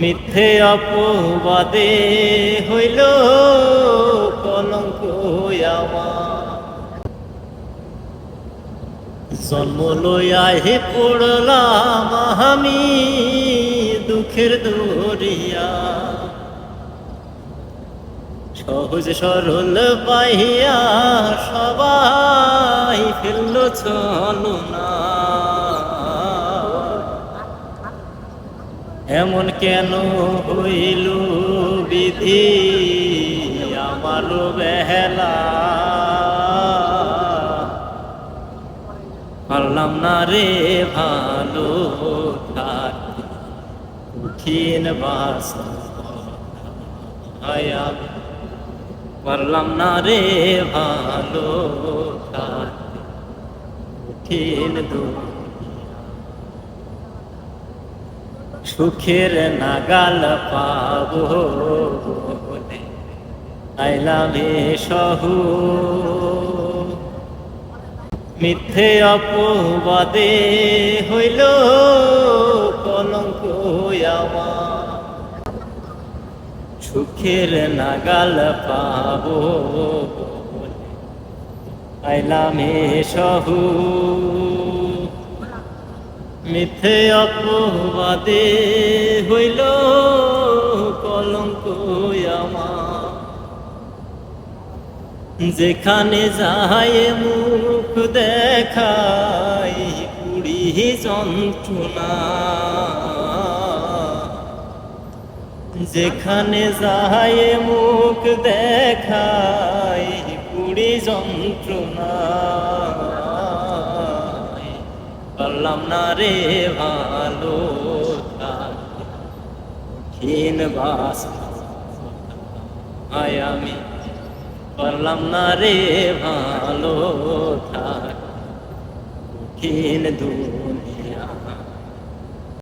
মিথ্যে অপবাদে হইল কলঙ্ক আমার। জন্ম লইয়া হে পড়লাম আমি দুঃখের দরিয়া। সহজ সরল পাইয়া সবাই ফেলল চলো না এমন কেন হইল বিধি? আমারও বেহেলা। পারলাম না রে ভালো কঠিন বাস পারলাম না রে ভালো কঠিন দুঃখ। সুখের নাগাল পাবো। আইলাম সহু। মিথ্যে অপবাদে হইল কলঙ্ক আমার। সুখের নাগাল পাবো। আইলাম সহু। মিথ্যে অপবাদে হইল কলঙ্ক যেখানে যায় মুখ দেখাই পুরি যন্ত্রণা। যেখানে যায় মুখ দেখাই পুরি যন্ত্রণা। পারলাম না রে ভালো। কঠিন বাস। আয় আমি। পারলাম না রে ভালো থাক কঠিন দুনিয়া।